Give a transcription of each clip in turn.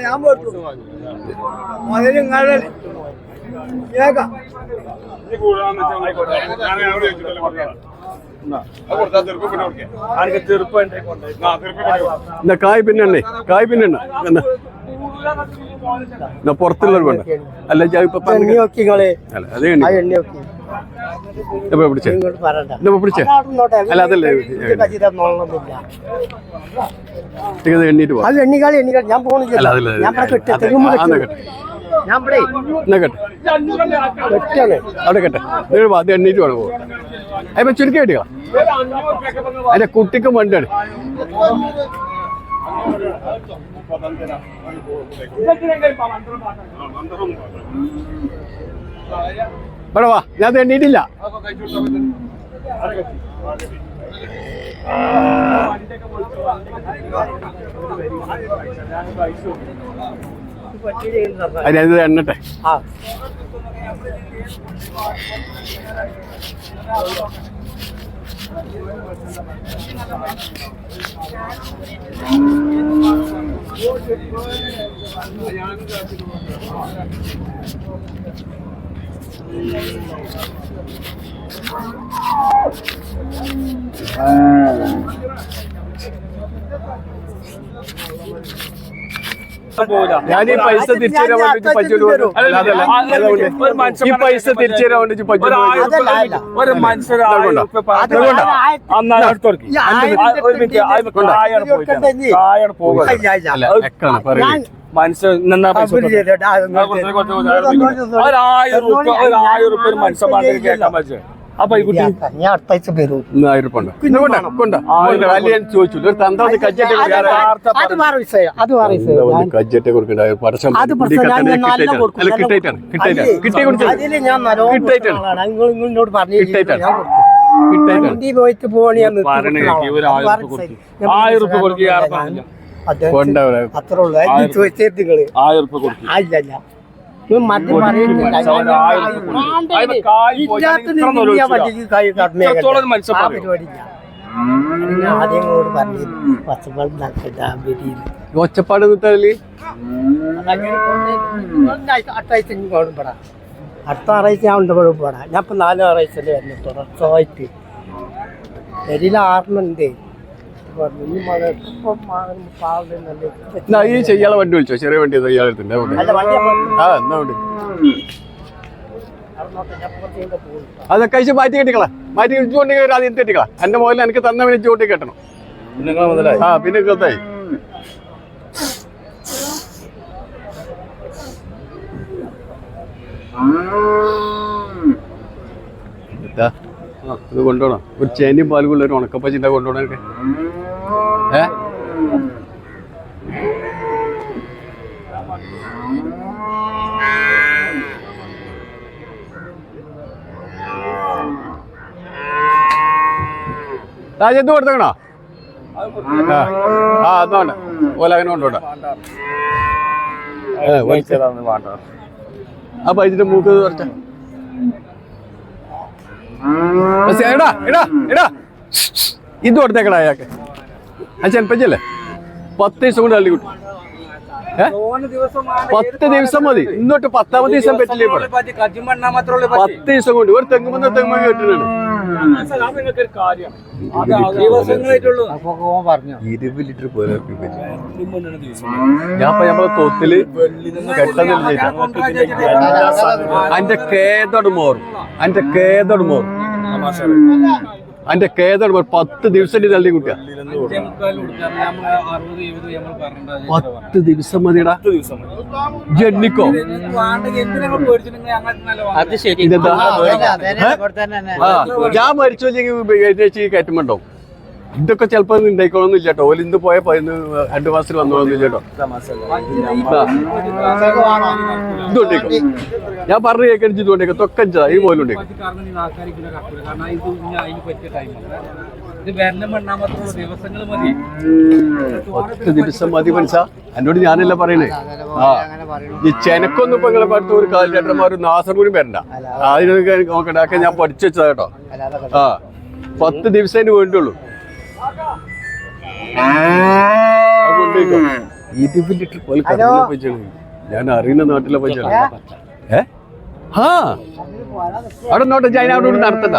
ഞാൻ പോയിട്ടു മുതൽ നിങ്ങളുടെ കേക്കാം എന്നാ കായ് പിന്നെ കായ് പിന്നെ എന്നാ? പുറത്തുള്ള വേണ്ട. അല്ല അതേ എണ്ണി. ഇപ്പൊ പിടിച്ചേ? ഇപ്പൊ പിടിച്ചേ? അല്ല, അതല്ലേ. ഇത് എണ്ണീട്ട് പോവാം? അത് എണ്ണിക്കാളി എണ്ണിക്കാളി. ഞാൻ അല്ല പോണില്ല അതല്ല ഞാൻ കെട്ടി അവിടെ കെട്ടെ. നിങ്ങൾ അത് എണ്ണീറ്റ് വേണം പോവാം. അതിപ്പോ ചുരുക്കി കിട്ടിയോ അതിന്റെ കുട്ടിക്കും വണ്ടിയാണ് ഇവിടെ വാ ഞാൻ തേണ്ടിയിട്ടില്ല എണ്ണട്ടെ. ആ ഞാൻ ഈ പൈസ വേണ്ടി ഈ പൈസ വേണ്ടി. ഒരു മനുഷ്യൻ ഒരു റുപ്യ കേൾക്കാൻ പറ്റും അപ്പൊ ഈ ഞാൻ അടുത്ത ആഴ്ച വരും ഉറുപ്പ ചോദിച്ചു. ഒരു തന്ത്രത്തിൽ അത് വേറെ വിഷയം അത് വേറെ വിഷയം അല്ല അതിൽ ഞാൻ നിങ്ങളോട് പറഞ്ഞു വണ്ടി പോയിട്ട് ആളാണ്. ആയിരം ഉറുപ്പിക കൊടുക്കുക, അത്രേ ഉള്ളൂ. അത് ആയിരം ചോദിച്ചത് നിങ്ങൾ. ആയിരം ഇല്ല. പറയുന്നില്ല ആദ്യം കൂടെ പറഞ്ഞു പച്ചപ്പാട് നടക്കട്ടാ ഒച്ചപ്പാട് നിട്ടാൽ പെടാ അടുത്ത ആറാഴ്ച ഞാൻ ഉണ്ട് പോടാ ഞാൻ ഇപ്പൊ നാല് ആറാഴ്ച വരുന്നു തുടർച്ചയായിട്ട്. ശരിയിൽ ആറുന്നുണ്ട് പറഞ്ഞു. ഇനി മഴ ഇപ്പൊ മഴ പാവുന്നുണ്ട് ഈ ചെയ്യാളെ വണ്ടി വിളിച്ചോ? ചെറിയ വണ്ടി ഏതോ ഇയാളെ അടുത്തുണ്ട് വണ്ടി അപ്പൊ ആ എന്നാ വണ്ടി. അതൊക്കെ കഴിച്ച് മാറ്റി കെട്ടിക്കളാ. മാറ്റി ചൂണ്ടി ആദ്യം തെറ്റിക്കളാ എന്റെ മുതൽ എനിക്ക് തന്ന പിന്നെ ചൂണ്ടി കെട്ടണം. ആ പിന്നെ കൃത്തായി ഇതാ, കൊണ്ടുപോകണം. ഒരു ചേനയും പാലും ഉള്ള ഒരു ഉണക്കപ്പച്ചിന്റെ കൊണ്ടുപോകണം? ഏ? രാജ്യത്ത് കൊടുത്തണോ ആ ആ അതുകൊണ്ട്. ഓല അങ്ങനെ കൊണ്ടുപോട്ടെ ഏ, വലിച്ച- വേണ്ട ആ പൈച്ചിട്ട് മൂക്ക് കുറച്ച. ഇടാ എടാ എടാ ഇത് കൊടുത്തേക്കടാ അയാൾക്ക്? ആ ചെലപ്പച്ചല്ലേ പത്ത് ദിവസം കൊണ്ട് തള്ളി കിട്ടും. പത്ത് ദിവസം മതി. ഇന്നോട്ട് പത്താമത് ദിവസം പറ്റില്ല പത്ത് ദിവസം കൊണ്ട്. ഒരു തെങ്ങുമെന്ന് തെങ്ങുമ്പോൾ കേട്ടിട്ടുണ്ട്. ഇരുപത് ലിറ്റർ പോലെ ഞാൻ ഇപ്പൊ നമ്മളെ തൊത്തിൽ കെട്ടതില്ല അന്റെ കേതോട് മോറും അന്റെ കേതോട് മോറും അന്റെ കേതാണ് പത്ത് ദിവസം തള്ളി കുട്ടിയ പത്ത് ദിവസം മതിടാ ജെണ്ണിക്കോ ശരി. ഇതെന്താ? ഞാൻ മരിച്ചു വെച്ചെങ്കിൽ കയറ്റുമുണ്ടോ ഇതൊക്കെ ചിലപ്പോ ഉണ്ടായിക്കോളൊന്നും ഇല്ല കേട്ടോ ഓൽ ഇന്ന് പോയ പതിന് രണ്ടു മാസത്തിൽ വന്നോളൊന്നും കേട്ടോ ഇത് ഞാൻ പറഞ്ഞു കേൾക്കണിച്ച് ഇത് ഉണ്ടായിക്കോ തൊക്കഞ്ചാ ഈ പോലും മതി പത്ത് ദിവസം മതി മനസ്സാ. എന്നോട് ഞാനല്ല പറയണേ? ആ. ഈ ചെനക്കൊന്നും ഇപ്പൊ നിങ്ങളെ അടുത്ത് ഒരു കാലിലേറ്റന്മാരും നാസം കൂടി വരണ്ട അതിനൊക്കെ നോക്കണ്ട. ഞാൻ പഠിച്ചു വെച്ചതാ കേട്ടോ ആ. പത്ത് ദിവസത്തിന് വേണ്ടുള്ളൂ. ഇരുപത് ലിറ്റർ പാൽ ഹലോ. പൈസയാണ് ഞാൻ അറിയുന്ന നാട്ടിലെ പൈസയാണ് ഏ? ആ അവിടെ നോട്ടെ ഞാൻ അവിടെ നടത്തണ്ട.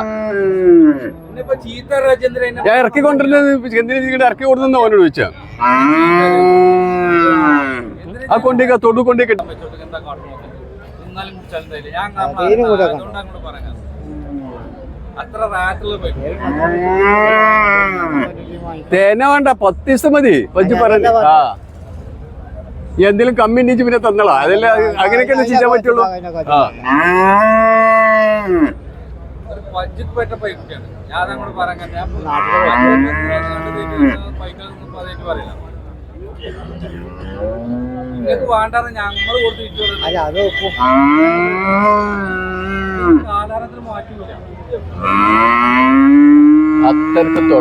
ഞാൻ ഇറക്കി കൊണ്ടിരുന്നത് നിങ്ങളുടെ ഇറക്കി കൊടുക്കുന്ന അവനോട് ചോദിച്ചാ? ആ. കൊണ്ടേക്ക തൊടു കൊണ്ടേക്ക് എന്താ കാട്ടുന്നത് എന്നാലും കുടിച്ചാലും ഞാൻ തേന വേണ്ട പത്ത് ദിവസം മതി. കൊച്ചു പറഞ്ഞു? ആ എന്തെങ്കിലും കമ്മി ഉണ്ടെങ്കിൽ പിന്നെ തന്നളാ. അതല്ല അങ്ങനെയൊക്കെ ചെയ്യാൻ പറ്റുള്ളൂ. കൊടുത്ത് മാറ്റൂല. അത്തരത്തിൽ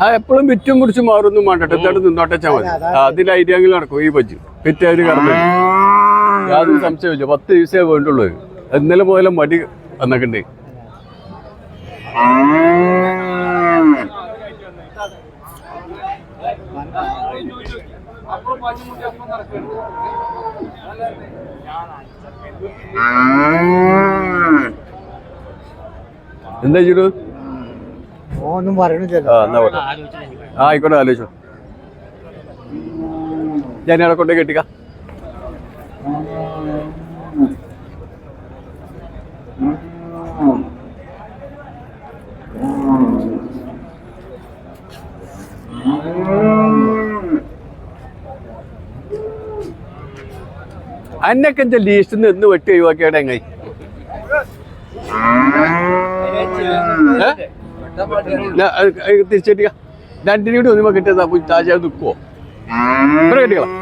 ആ എപ്പോഴും വിറ്റും കുറിച്ച് മാറൊന്നും വേണ്ട എന്തായിട്ട് നിന്നോട്ടെച്ചാ മതി. അതിന്റെ ഐഡിയെങ്കിലും നടക്കും ഈ പറ്റി പിറ്റേ ഒരു കടന്നു യാതൊരു സംശയമില്ല പത്ത് ദിവസമേ വേണ്ടുള്ളൂ. ഇന്നലെ മുതലേ മടി വന്നിട്ടുണ്ട് എന്താ ചെയ്തു? ഒന്നും പറയണില്ല ആ ആയിക്കോട്ടെ ആലോചിച്ചു. ഞാൻ അവിടെ കൊണ്ടേ കെട്ടിക്ക. അന്നൊക്കെ എന്റെ ലീസ്റ്റ് നിന്ന് വെട്ടി ഒഴിവാക്കിയാടെ എങ്ങനെ തിരിച്ചെട്ടിക്ക രണ്ടിനും കൂടി ഒന്നുമ്പോ കിട്ടിയതാ താജാ നിൽക്കുവോ ഇവിടെ കെട്ടിക്കളാം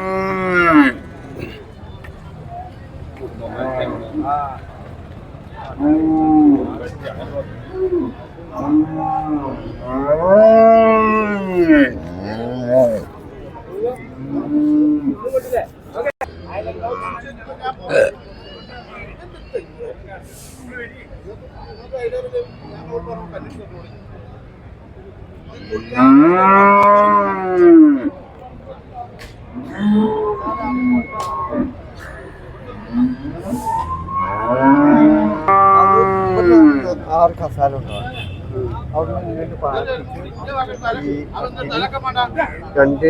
ആറ് കസാല ഉണ്ടോ അവിടെ ഈ രണ്ട്